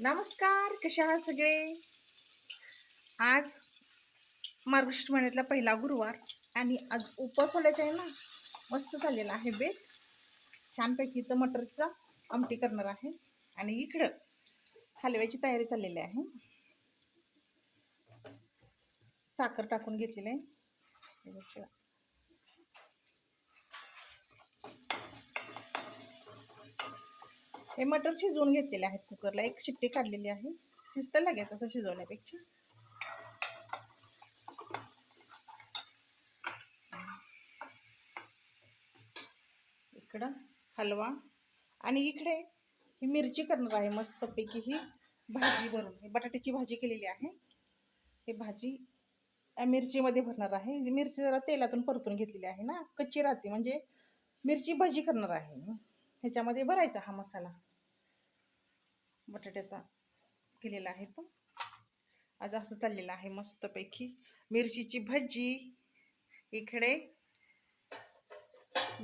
नमस्कार कशा आहात सगळे? आज मार्गशीर्ष महिन्यातला पहिला गुरुवार आणि आज उपवास सोडायचा आहे ना? मस्त झालेला आहे बेत. छानपैकी इथं मटरचा आमटी करणार आहे आणि इकडं हलव्याची तयारी चाललेली आहे. साखर टाकून घेतलेली आहे. हे मटर शिजवून घेतलेले आहेत कुकरला. एक शिट्टी काढलेली आहे. शिजतं लागेल तसं शिजवण्यापेक्षा. इकडं हलवा. आणि इकडे ही मिरची करणार आहे मस्तपैकी ही भाजी भरून. ही बटाट्याची भाजी केलेली आहे. हे भाजी मिरचीमध्ये भरणार आहे. मिरची जरा तेलातून परतून घेतलेली आहे ना कच्ची राहते. म्हणजे मिरची भाजी करणार आहे. ह्याच्यामध्ये भरायचा हा मसाला. बटाट्याचा केलेला आहे तो. आज असं चाललेलं आहे मस्तपैकी. मिरचीची भजी इकडे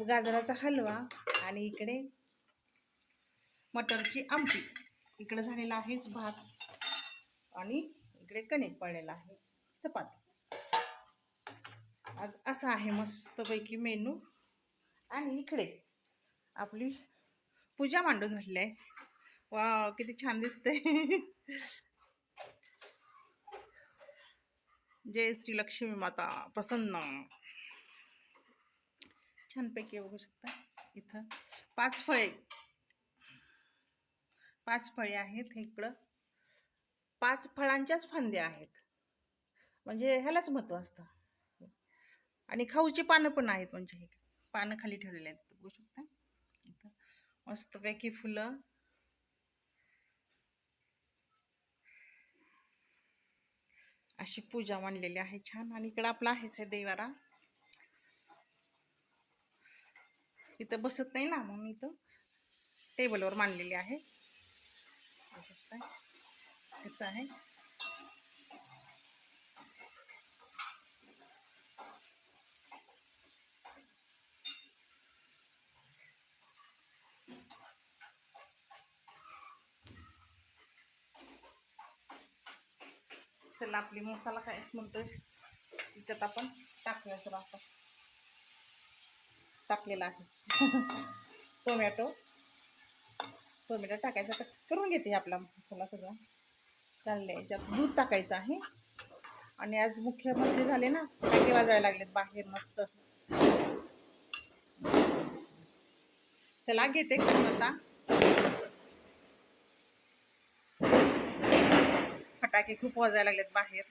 गाजराचा हलवा आणि इकडे मटरची आमटी. इकडे झालेला आहेच भात आणि इकडे कणिक पडलेला आहे चपाती. आज असा आहे मस्तपैकी मेनू. आणि इकडे आपली पूजा मांडून झालेली आहे वा किती छान दिसते जय श्री लक्ष्मी माता प्रसन्न. छानपैकी बघू शकता इथं. पाच फळे. पाच फळे आहेत इकडं. पाच फळांच्याच फांद्या आहेत. म्हणजे ह्यालाच महत्त्व असतं. आणि खाऊची पानं पण आहेत म्हणजे. पानं खाली ठेवलेले आहेत. बघू शकता. मस्तपैकी फुलं. अशी पूजा मांडलेली आहे छान. आणि इकडं आपला आहेच आहे देवारा. इथं बसत नाही ना मग इथं टेबलवर मांडलेली आहे. बघू आहे. चला आपली मसाला काय म्हणतोय? तिच्यात आपण टाकूया सर आता. टाकलेला आहे. टोमॅटो. टोमॅटो टाकायचा तर करून घेते आपला मसाला सगळा. चाललंय याच्यात दूध टाकायचं आहे. आणि आज मुख्य म्हणजे झाले ना टाके वाजायला लागलेत बाहेर मस्त. चला घेते करून आता. फटाके खूप वाजायला लागलेत बाहेर.